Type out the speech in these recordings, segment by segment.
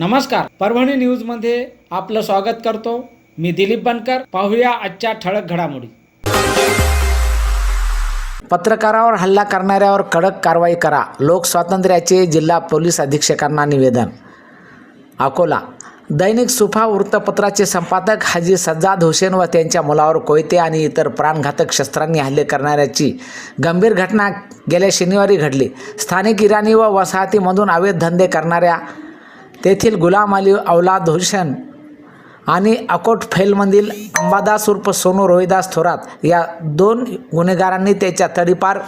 नमस्कार. परभणी न्यूजमध्ये आपलं स्वागत करतो. मी दिलीप बनकर. पाहूया आजच्या ठळक घडामोडी. पत्रकारावर हल्ला करणाऱ्यावर कडक कारवाई करा. लोकस्वातंत्र्याचे जिल्हा पोलीस अधीक्षकांना निवेदन. अकोला. दैनिक सुफा वृत्तपत्राचे संपादक हाजी सज्जाद हुसेन व त्यांच्या मुलावर कोयते आणि इतर प्राणघातक शस्त्रांनी हल्ले करणाऱ्याची गंभीर घटना गेल्या शनिवारी घडली. स्थानिक इराणी व वसाहतीमधून अवैध धंदे करणाऱ्या तेथील गुलाम अली औलाद हुसेन आणि अकोट फैलमधील अंबादास उर्फ सोनू रोहिदास थोरात या दोन गुन्हेगारांनी त्याच्या तडीपार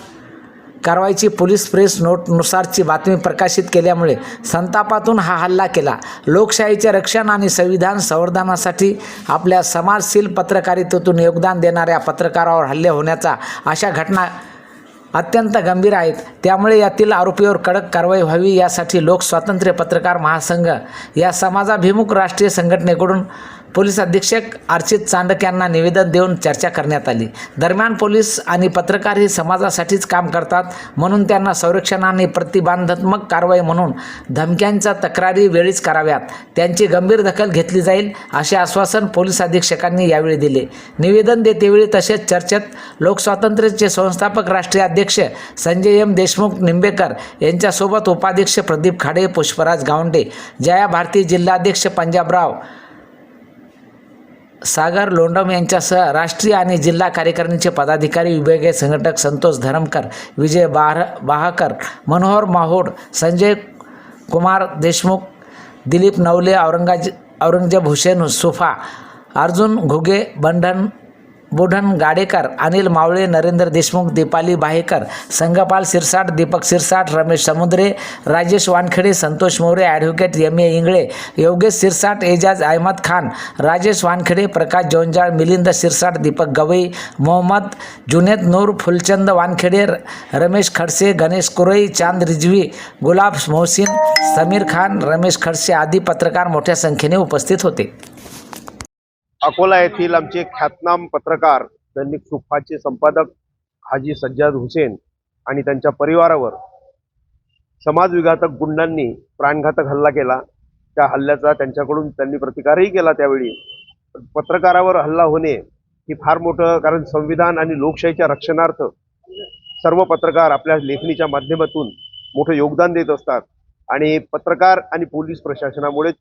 कारवाईची पोलीस प्रेस नोटनुसारची बातमी प्रकाशित केल्यामुळे संतापातून हा हल्ला केला. लोकशाहीचे रक्षण आणि संविधान संवर्धनासाठी आपल्या समाजशील पत्रकारितेतून योगदान देणाऱ्या पत्रकारावर हल्ले होण्याचा अशा घटना अत्यंत गंभीर आहेत. त्यामुळे यातील आरोपीवर कडक कारवाई व्हावी यासाठी लोक स्वातंत्र्य पत्रकार महासंघ या समाजाभिमुख राष्ट्रीय संघटनेकडून पोलीस अधीक्षक अर्चित चांडक यांना निवेदन देऊन चर्चा करण्यात आली. दरम्यान पोलीस आणि पत्रकार हे समाजासाठीच काम करतात म्हणून त्यांना संरक्षण आणि प्रतिबंधात्मक कारवाई म्हणून धमक्यांच्या तक्रारी वेळीच कराव्यात. त्यांची गंभीर दखल घेतली जाईल असे आश्वासन पोलीस अधीक्षकांनी यावेळी दिले. निवेदन देतेवेळी तसेच चर्चेत लोकस्वातंत्र्याचे संस्थापक राष्ट्रीय अध्यक्ष संजय एम देशमुख निंबेकर यांच्यासोबत उपाध्यक्ष प्रदीप खाडे पुष्पराज गावंडे जया भारती जिल्हाध्यक्ष पंजाबराव सागर लोंडम यांच्यासह राष्ट्रीय आणि जिल्हा कार्यकारिणीचे पदाधिकारी विभागीय संघटक संतोष धरमकर विजय बार बाहाकर Manohar माहोड Sanjay Kumar Deshmukh Dilip Navale औरंगाज Aurangzeb Hussain Sufa Arjun Ghuge Bandhan Budhan Gadekar Anil Mawale Narendra Deshmukh Deepali Bahekar Sangpal Sirsat Deepak Sirsat Ramesh Samudre Rajesh Wankhede Santosh More advocate M A Ingle Yogesh Sirsat Ejaz Ahmed Khan Rajesh Wankhede Prakash Jonjal Milind Sirsat Deepak Gawai Mohammad Junaid Noor Phulchand Wankhede र- रमेश खडसे गणेश कुरई चांद रिजवी गुलाब मोहसिन समीर खान रमेश खडसे आदी पत्रकार मोठ्या संख्येने उपस्थित होते. अकोला येथील आमचे ख्यातनाम पत्रकार दैनिक सुफाचे संपादक हाजी सज्जाद हुसेन आणि त्यांच्या परिवारावर समाजविघातक गुंडांनी प्राणघातक हल्ला केला. त्या हल्ल्याचा त्यांच्याकडून त्यांनी प्रतिकारही केला त्यावेळी. पत्रकारावर हल्ला होणे ही फार मोठं कारण संविधान आणि लोकशाहीच्या रक्षणार्थ सर्व पत्रकार आपल्या लेखणीच्या माध्यमातून मोठं योगदान देत असतात. आणि पत्रकार आणि पोलीस प्रशासनामुळेच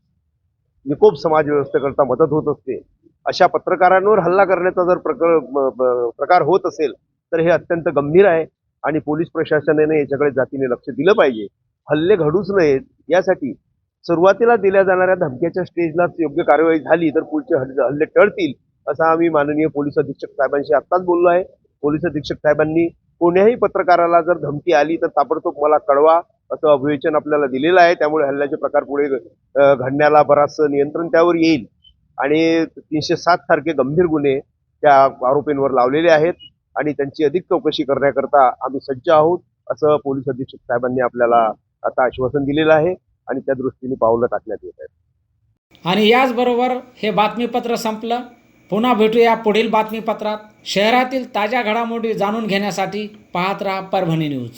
निकोप समाज व्यवस्थेकरता मदत होत असते. अशा पत्रकारांवर हल्ला करण्याचा जर प्रकार प्रकार होत असेल तर हे अत्यंत गंभीर आहे आणि पोलीस प्रशासनाने याच्याकडे जातीने लक्ष दिलं पाहिजे. हल्ले घडूच नयेत. यासाठी सुरुवातीला दिल्या जाणाऱ्या धमक्याच्या स्टेजलाच योग्य कार्यवाही झाली तर पुढचे हल्ले हल्ले टळतील असा आम्ही माननीय पोलीस अधीक्षक साहेबांशी आत्ताच बोललो आहे. पोलीस अधीक्षक साहेबांनी कोण्याही पत्रकाराला जर धमकी आली तर ताबडतोब मला कळवा असं अभिवेचन आपल्याला दिलेलं आहे. त्यामुळे हल्ल्याचे प्रकार पुढे घडण्याला बराचसं नियंत्रण त्यावर येईल. आणि तीनशे सात सारखे गंभीर गुन्हे त्या आरोपींवर लावलेले आहेत आणि त्यांची अधिक चौकशी करण्याकरता आम्ही सज्ज आहोत असं पोलीस अधीक्षक साहेबांनी आपल्याला आता आश्वासन दिलेलं आहे आणि त्या दृष्टीने पावलं टाकण्यात येत आहेत. आणि याचबरोबर हे बातमीपत्र संपलं. पुन्हा भेटूया पुढील बातमीपत्रात. शहरातील ताज्या घडामोडी जाणून घेण्यासाठी पाहत राहा परभणी न्यूज.